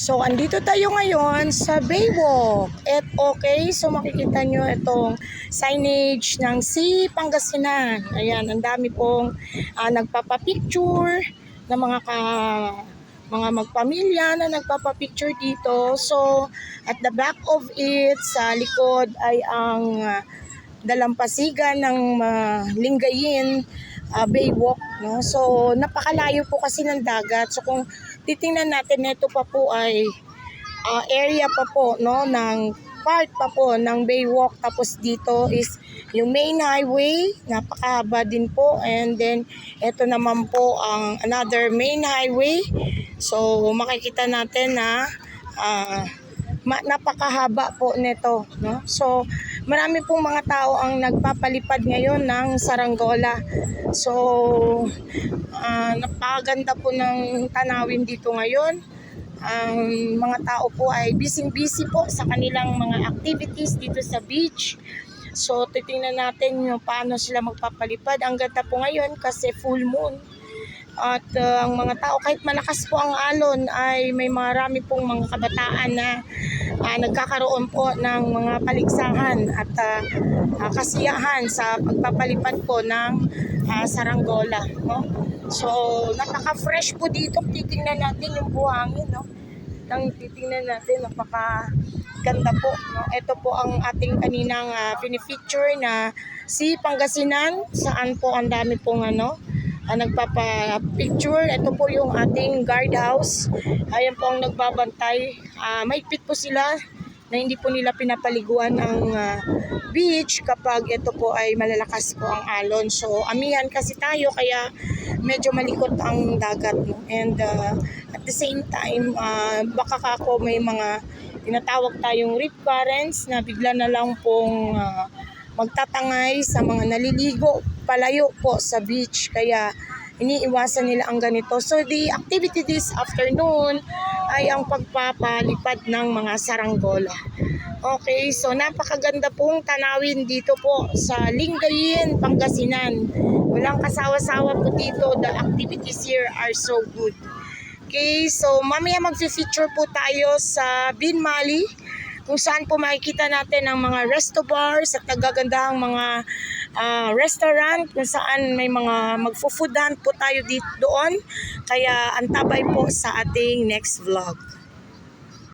So, andito tayo ngayon sa Baywalk. At okay, so makikita nyo itong signage ng Si Pangasinan. Ayan, ang dami pong ah, nagpapapicture ng mga ka mga magpamilya na nagpapapicture dito. So, at the back of it, sa likod ay ang ah, dalampasigan ng ah, Lingayen uh, Baywalk. No? So, napakalayo po kasi ng dagat. So, kung titingnan natin, ito pa po ay ah, area pa po no, ng part pa po ng Baywalk. Tapos dito is yung main highway, napakahaba din po. And then, ito naman po ang another main highway. So, makikita natin na ma- napakahaba po nito. No? So, marami pong mga tao ang nagpapalipad ngayon ng saranggola. So, ah, napakaganda po ng tanawin dito ngayon. Ang mga tao po ay busy-busy po sa kanilang mga activities dito sa beach. So, titingnan natin yung paano sila magpapalipad. Ang ganda po ngayon kasi full moon. At uh, ang mga tao, kahit malakas po ang alon, ay may marami pong mga kabataan na ah, nagkakaroon po ng mga paligsahan at ah, kasiyahan sa pagpapalipad po ng ah, saranggola. No? So, napaka-fresh po dito. Titingnan natin yung buhangin. No? Nang titingnan natin, napaka ganda po. No? Ito po ang ating kaninang uh, pinifeature na si Pangasinan, saan po ang dami pong ano, ah, nagpapa-picture. Ito po yung ating guardhouse. Ayan po ang nagbabantay. Ah, mahigpit po sila na hindi po nila pinapaliguan ang ah, beach kapag ito po ay malalakas po ang alon. So, amihan kasi tayo kaya medyo malikot ang dagat. No? And ah, at the same time, ah, baka kako may mga tinatawag tayong rip currents na bigla na lang pong ah, magtatangay sa mga naliligo palayo po sa beach. Kaya iniiwasan nila ang ganito. So the activity this afternoon ay ang pagpapalipad ng mga saranggola. Okay, so napakaganda pong tanawin dito po sa Lingayen, Pangasinan. Walang kasawa-sawa po dito. The activities here are so good. Okay, so mamaya mag-feature po tayo sa Binmali kung saan po makikita natin ang mga resto bars at nagagandahang mga ah, restaurant kung saan may mga magfo-food po tayo dito doon. Kaya antabay po sa ating next vlog.